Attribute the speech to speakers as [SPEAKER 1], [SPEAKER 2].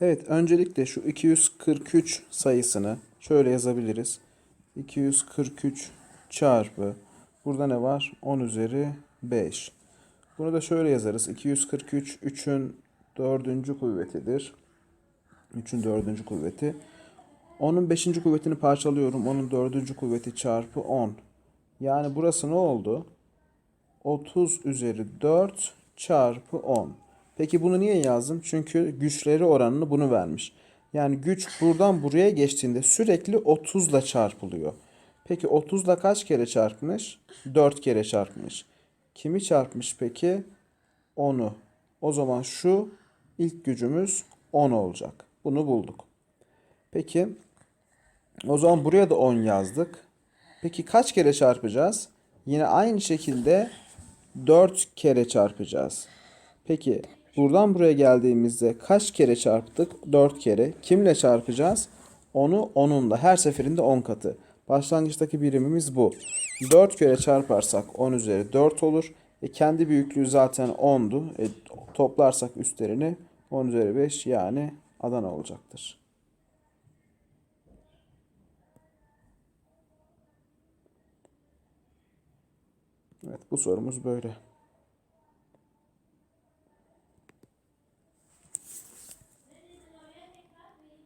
[SPEAKER 1] Evet, öncelikle şu 243 sayısını şöyle yazabiliriz. 243 çarpı burada ne var? 10 üzeri 5. Bunu da şöyle yazarız. 243 3'ün dördüncü kuvvetidir. 3'ün dördüncü kuvveti. 10'un beşinci kuvvetini parçalıyorum. 10'un dördüncü kuvveti çarpı 10. Yani burası ne oldu? 30 üzeri 4 çarpı 10. Peki bunu niye yazdım? Çünkü güçleri oranını bunu vermiş. Yani güç buradan buraya geçtiğinde sürekli 30 ile çarpılıyor. Peki 30 ile kaç kere çarpmış? 4 kere çarpmış. Kimi çarpmış peki? 10'u. O zaman şu ilk gücümüz 10 olacak. Bunu bulduk. Peki o zaman buraya da 10 yazdık. Peki kaç kere çarpacağız? Yine aynı şekilde 4 kere çarpacağız. Peki buradan buraya geldiğimizde kaç kere çarptık? 4 kere. Kimle çarpacağız? Onu onunla. Her seferinde 10 katı. Başlangıçtaki birimimiz bu. 4 kere çarparsak 10 üzeri 4 olur. E kendi büyüklüğü zaten 10'du. E, toplarsak üstlerini 10 üzeri 5 yani Adana olacaktır. Evet bu sorumuz böyle.